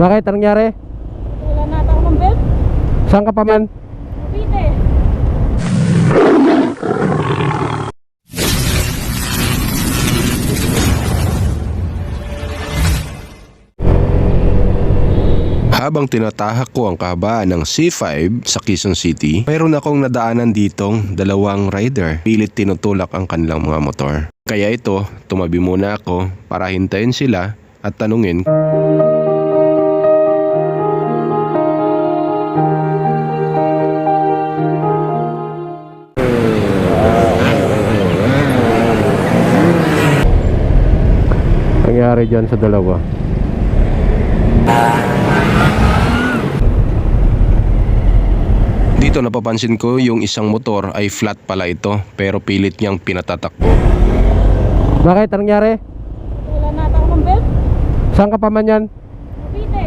Bakit? Anong nangyari? Wala na ako ng belt. Saan ka pa man? Mabite. Habang tinatahak ko ang kahabaan ng C5 sa Quezon City, mayroon akong nadaanan ditong dalawang rider. Pilit tinutulak ang kanilang mga motor. Kaya ito, tumabi muna ako para hintayin sila at tanungin Nangyari dyan sa dalawa. Dito napapansin ko yung isang motor ay flat pala ito pero pilit niyang pinatatakbo. Bakit? Anong nangyari? Wala na ako ng belt. Saan ka pa man yan? Mabite.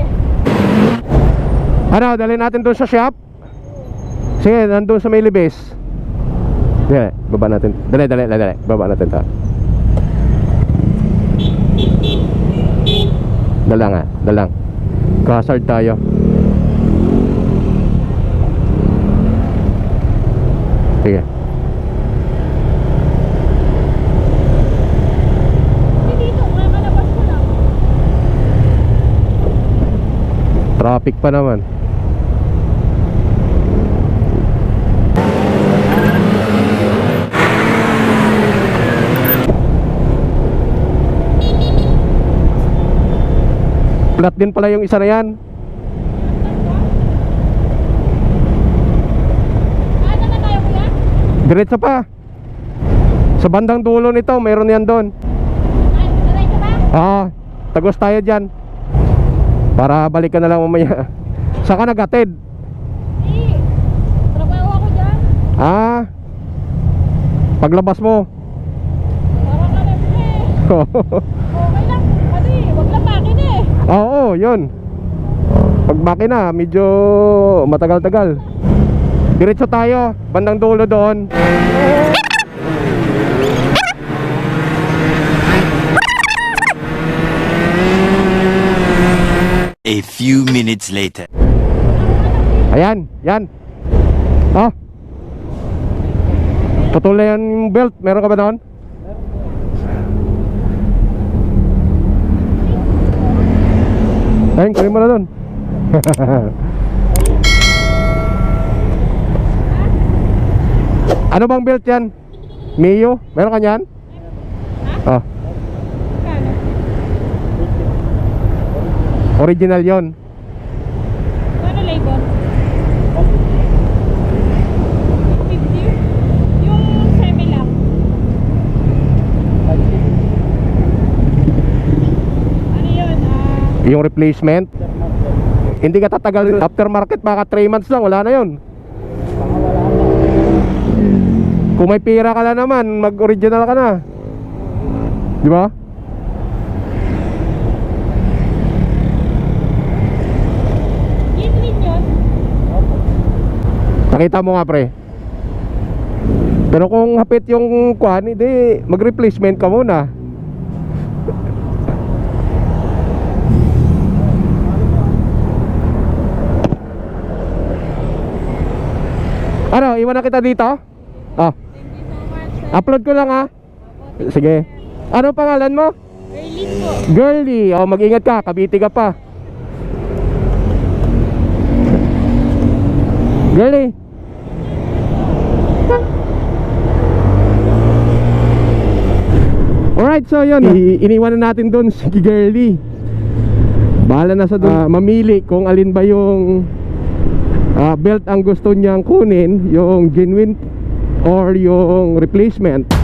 Ano, dali natin doon sa shop? Sige, nandun sa may libis. Dali, baba natin. Dali, dali, dali, dali. Baba natin to. Dalang nga, dalang. Hazard tayo. Sige. Traffic pa naman. Flat din pala yung isa na yan. Na? Diretso pa. Sa bandang dulo nito, meron yan doon. Ka? Ah, tagos tayo dyan. Para balikan na lang mamaya. Saka nagatid. Hindi. Trabaho ako dyan. Ah, paglabas mo. Parang alam ko Oo, yun. Pag makina, medyo matagal-tagal. Diretso tayo, bandang dulo doon. A few minutes later. Ayan, yan. Ah. Putol na yan yung belt. Meron ka ba doon? Ayun, kunin mo na doon. ano bang belt yan? Mio? Meron ka niyan? Kano? original yon. Ano label? 50? Yung semi lang. Ano yun? Ah, Yung replacement. Hindi ka tatagal. Aftermarket baka 3 months lang, wala na yon. Kung may pira ka na naman, mag-original ka na. Di ba? Nakita mo nga pre. Pero kung hapit yung kwan, hindi mag-replacement ka muna. Ano, iwan na kita dito? Ah, sir. upload ko lang ha. Sige. Ano pangalan mo? Erlin po. Girly. Oh, mag-ingat ka, kabiti ka pa. Girly. Alright, so yun. Iniwan na natin doon si Girly. Bahala na sa doon ah, mamili kung alin ba yung ah, belt ang gusto niyang kunin, yung genuine or yung replacement.